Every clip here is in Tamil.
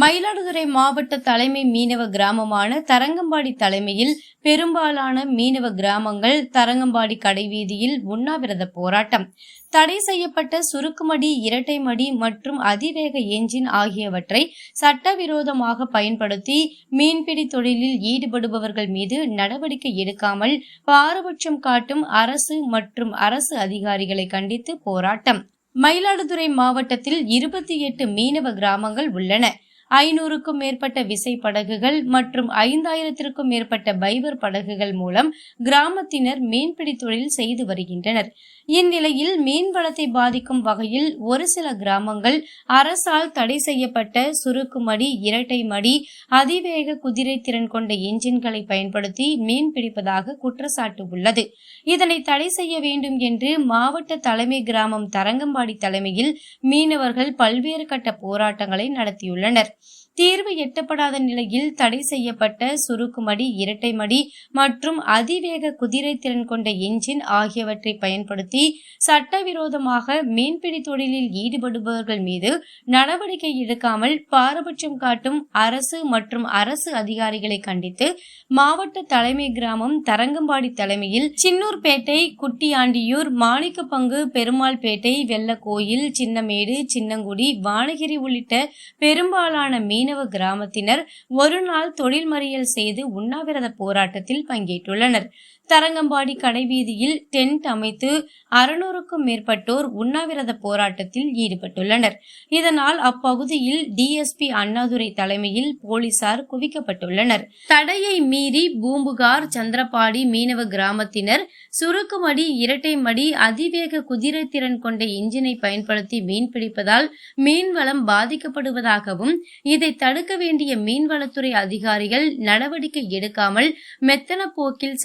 மயிலாடுதுறை மாவட்ட தலைமை மீனவ கிராமமான தரங்கம்பாடி தலைமையில் பெரும்பாலான மீனவ கிராமங்கள் தரங்கம்பாடி கடைவீதியில் உண்ணாவிரத போராட்டம். தடை செய்யப்பட்ட சுருக்குமடி இரட்டைமடி மற்றும் அதிவேக எஞ்சின் ஆகியவற்றை சட்டவிரோதமாக பயன்படுத்தி மீன்பிடி தொழிலில் ஈடுபடுபவர்கள் மீது நடவடிக்கை எடுக்காமல் பாரபட்சம் காட்டும் அரசு மற்றும் அரசு அதிகாரிகளை கண்டித்து போராட்டம். மயிலாடுதுறை மாவட்டத்தில் இருபத்தி எட்டு மீனவ கிராமங்கள் உள்ளன. ஐநூறுக்கும் மேற்பட்ட விசை படகுகள் மற்றும் ஐந்தாயிரத்திற்கும் மேற்பட்ட பைபர் படகுகள் மூலம் கிராமத்தினர் மீன்பிடி தொழில் செய்து வருகின்றனர். இந்நிலையில் மீன்வளத்தை பாதிக்கும் வகையில் ஒரு சில கிராமங்கள் அரசால் தடை செய்யப்பட்ட சுருக்குமடி இரட்டை மடி அதிவேக குதிரை திறன் கொண்ட என்ஜின்களை பயன்படுத்தி மீன் பிடிப்பதாக குற்றச்சாட்டு உள்ளது. இதனை தடை செய்ய வேண்டும் என்று மாவட்ட தலைமை கிராமம் தரங்கம்பாடி தலைமையில் மீனவர்கள் பல்வேறு கட்ட போராட்டங்களை நடத்தியுள்ளனர். தீர்வு எட்டப்படாத நிலையில் தடை செய்யப்பட்ட சுருக்குமடி இரட்டைமடி மற்றும் அதிவேக குதிரை திறன் கொண்ட என்ஜின் ஆகியவற்றை பயன்படுத்தி சட்டவிரோதமாக மீன்பிடி தொழிலில் ஈடுபடுபவர்கள் மீது நடவடிக்கை எடுக்காமல் பாரபட்சம் காட்டும் அரசு மற்றும் அரசு அதிகாரிகளை கண்டித்து மாவட்ட தலைமை கிராமம் தரங்கம்பாடி தலைமையில் சின்னூர்பேட்டை குட்டியாண்டியூர் மாணிக்கப்பங்கு பெருமாள்பேட்டை வெள்ளக்கோயில் சின்னமேடு சின்னங்குடி வானகிரி உள்ளிட்ட பெரும்பாலான மீன் மீனவ கிராமத்தினர் ஒரு நாள் தொழில் மறியல் செய்து உண்ணாவிரத போராட்டத்தில் பங்கேற்றுள்ளனர். தரங்கம்பாடி கடைவீதியில் டென்ட் அமைத்து அறுநூறுக்கும் மேற்பட்டோர் உண்ணாவிரத போராட்டத்தில் ஈடுபட்டுள்ளனர். இதனால் அப்பகுதியில் டிஎஸ்பி அண்ணாதுரை தலைமையில் போலீசார் குவிக்கப்பட்டுள்ளனர். தடையை மீறி பூம்புகார் சந்திரபாடி மீனவ கிராமத்தினர் சுருக்குமடி இரட்டைமடி அதிவேக குதிரை திறன் கொண்ட இன்ஜினை பயன்படுத்தி மீன்பிடிப்பதால் மீன்வளம் பாதிக்கப்படுவதாகவும் இதை தடுக்க வேண்டிய மீன்வளத்துறை அதிகாரிகள் நடவடிக்கை எடுக்காமல் மெத்தன போக்கில்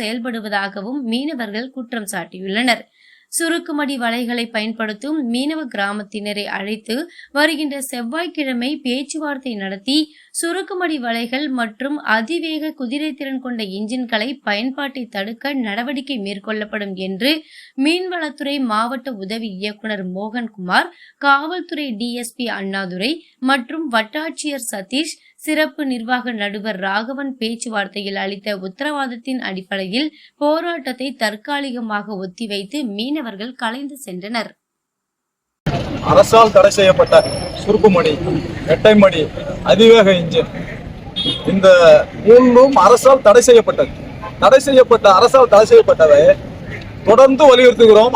செயல்படுவதாகவும் மீனவர்கள் குற்றம் சாட்டியுள்ளனர். சுருக்குமடி வலைகளை பயன்படுத்தும் மீனவ கிராமத்தினரை அழைத்து வருகின்ற செவ்வாய்க்கிழமை பேச்சுவார்த்தை நடத்தி சுருக்குமடி வலைகள் மற்றும் அதிவேக குதிரை திறன் கொண்ட இன்ஜின்களை பயன்பாட்டை தடுக்க நடவடிக்கை மேற்கொள்ளப்படும் என்று மீன்வளத்துறை மாவட்ட உதவி இயக்குநர் மோகன்குமார் காவல்துறை டிஎஸ்பி அண்ணாதுரை மற்றும் வட்டாட்சியர் சதீஷ் சிறப்பு நிர்வாக நடுவர் ராகவன் பேச்சுவார்த்தையில் அளித்த உத்தரவாதத்தின் அடிப்படையில் போராட்டத்தை தற்காலிகமாக ஒத்திவைத்து மீனவர்கள் கலைந்து சென்றனர். அரசால் தடை செய்யப்பட்ட சுருக்குமணி எட்டைமணி அதிவேக இன்ஜின் இந்த மூன்றும் அரசால் தடை செய்யப்பட்டது. தடை செய்யப்பட்ட அரசால் தடை செய்யப்பட்டதை தொடர்ந்து வலியுறுத்துகிறோம்.